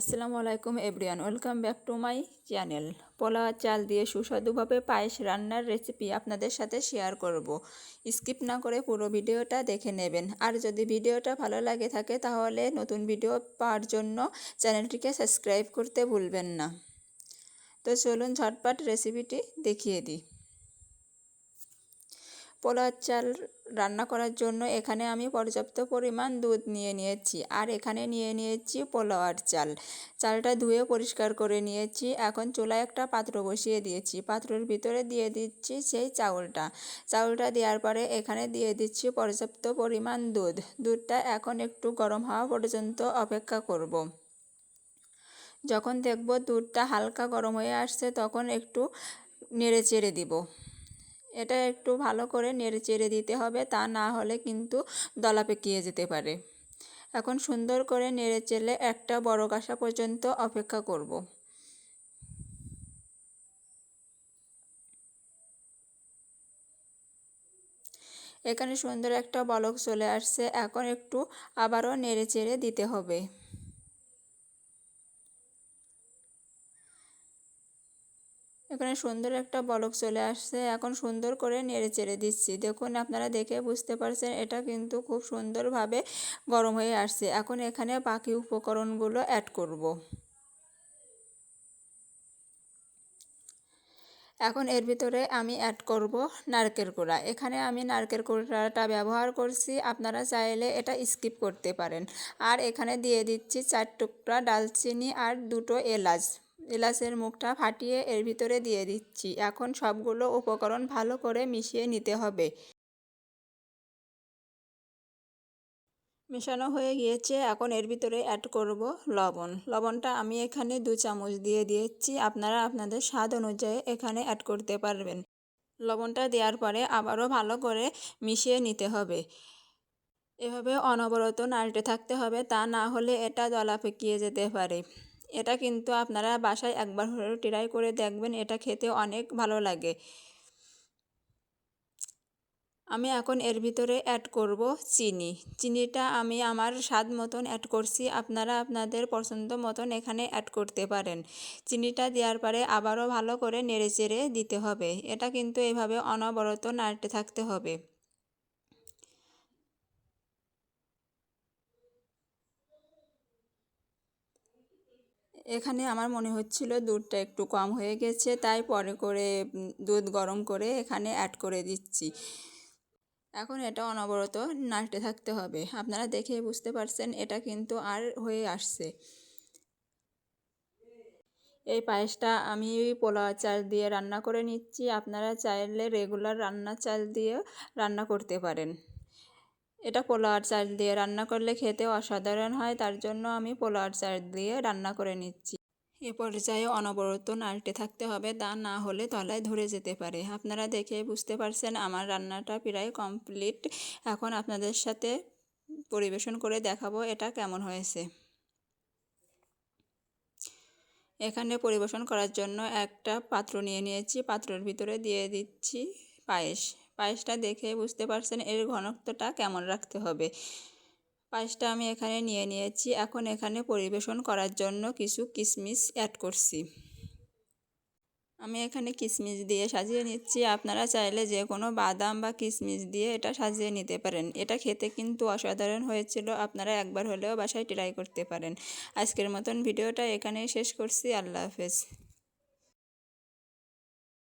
আসসালামু আলাইকুম everyone, welcome back to my channel. পোলা চাল দিয়ে সুস্বাদুভাবে পায়েস রান্নার রেসিপি আপনাদের সাথে শেয়ার করব। স্কিপ না করে পুরো ভিডিওটা দেখে নেবেন। আর যদি ভিডিওটা ভালো লাগে থাকে তাহলে নতুন ভিডিও পাওয়ার জন্য চ্যানেলটিকে সাবস্ক্রাইব করতে ভুলবেন না। তো চলুন ঝটপট রেসিপিটি দেখিয়ে দিই। পোলার চাল রান্না করার জন্য এখানে আমি পর্যাপ্ত পরিমাণ দুধ নিয়ে নিয়েছি। আর এখানে নিয়ে নিয়েছি পোলাওয়ার চাল। চালটা ধুয়ে পরিষ্কার করে নিয়েছি। এখন চুলায় একটা পাত্র বসিয়ে দিয়েছি। পাত্রের ভিতরে দিয়ে দিচ্ছি সেই চাউলটা। চাউলটা দেওয়ার পরে এখানে দিয়ে দিচ্ছি পর্যাপ্ত পরিমাণ দুধ। দুধটা এখন একটু গরম হওয়া পর্যন্ত অপেক্ষা করব। যখন দেখব দুধটা হালকা গরম হয়ে আসছে, তখন একটু নেড়ে চেড়ে দিব। এটা একটু ভালো করে নেড়ে চেড়ে দিতে হবে, তা না হলে কিন্তু দলা পেকিয়ে যেতে পারে। এখন সুন্দর করে নেড়ে চেলে একটা বড় কাঁসা পর্যন্ত অপেক্ষা করব। এখানে সুন্দর একটা বলক চলে আসছে, এখন একটু আবারও নেড়ে চেড়ে দিতে হবে। এখানে সুন্দর একটা বলক চলে আসছে। এখন সুন্দর করে নেড়ে চেড়ে দিচ্ছি। দেখুন, আপনারা দেখে বুঝতে পারছেন, এটা কিন্তু খুব সুন্দরভাবে গরম হয়ে আসছে। এখন এখানে বাকি উপকরণগুলো অ্যাড করব। এখন এর ভিতরে আমি অ্যাড করব নারকেল কোড়া। এখানে আমি নারকেল কোড়াটা ব্যবহার করছি। আপনারা চাইলে এটা স্কিপ করতে পারেন। আর এখানে দিয়ে দিচ্ছি চার টুকরা ডালচিনি আর দুটো এলাচ। এলাচের মুখটা ফাটিয়ে এর ভিতরে দিয়ে দিচ্ছি। এখন সবগুলো উপকরণ ভালো করে মিশিয়ে নিতে হবে। মেশানো হয়ে গিয়েছে। এখন এর ভিতরে অ্যাড করব লবণ। লবণটা আমি এখানে দু চামচ দিয়ে দিয়েছি। আপনারা আপনাদের স্বাদ অনুযায়ী এখানে অ্যাড করতে পারবেন। লবণটা দেওয়ার পরে আবারও ভালো করে মিশিয়ে নিতে হবে। এভাবে অনবরত নাড়তে থাকতে হবে। তা না হলে এটা দলা পেকিয়ে যেতে পারে। এটা কিন্তু আপনারা বাসায় একবার হলেও ট্রাই করে দেখবেন, এটা খেতে অনেক ভালো লাগে। আমি এখন এর ভিতরে অ্যাড করব চিনি। চিনিটা আমি আমার স্বাদ মতন অ্যাড করছি, আপনারা আপনাদের পছন্দ মতন এখানে অ্যাড করতে পারেন। চিনিটা দেওয়ার পরে আবারও ভালো করে নেড়ে চেড়ে দিতে হবে। এটা কিন্তু এভাবে অনবরত নাড়তে থাকতে হবে। এখানে আমার মনে হচ্ছিল দুধটা একটু কম হয়ে গেছে, তাই পরে করে দুধ গরম করে এখানে অ্যাড করে দিচ্ছি। এখন এটা অনবরত নাড়তে থাকতে হবে। আপনারা দেখে বুঝতে পারছেন এটা কিন্তু আর হয়ে আসছে। এই পায়েসটা আমি পোলাও চাল দিয়ে রান্না করে নিচ্ছি। আপনারা চাইলে রেগুলার রান্না চাল দিয়ে রান্না করতে পারেন। এটা পোলাওয়ার চাল দিয়ে রান্না করলে খেতে অসাধারণ হয়, তার জন্য আমি পোলাওয়ার চাল দিয়ে রান্না করে নিচ্ছি। এ পর্যায়ে অনবরত নাড়তে থাকতে হবে, তা না হলে তলায় ধরে যেতে পারে। আপনারা দেখে বুঝতে পারছেন আমার রান্নাটা প্রায় কমপ্লিট। এখন আপনাদের সাথে পরিবেশন করে দেখাবো এটা কেমন হয়েছে। এখানে পরিবেশন করার জন্য একটা পাত্র নিয়ে নিয়েছি, পাত্রের ভিতরে দিয়ে দিচ্ছি পায়েস। পায়েসটা দেখে বুঝতে পারছেন এর ঘনত্বটা কেমন রাখতে হবে। পায়েসটা আমি এখানে নিয়ে নিয়েছি। এখন এখানে পরিবেশন করার জন্য কিছু কিশমিশ অ্যাড করছি। আমি এখানে কিশমিশ দিয়ে সাজিয়ে নিচ্ছি। আপনারা চাইলে যে কোনো বাদাম বা কিশমিশ দিয়ে এটা সাজিয়ে নিতে পারেন। এটা খেতে কিন্তু অসাধারণ হয়েছিল। আপনারা একবার হলেও বাসায় ট্রাই করতে পারেন। আজকের মতন ভিডিওটা এখানেই শেষ করছি। আল্লাহ হাফেজ।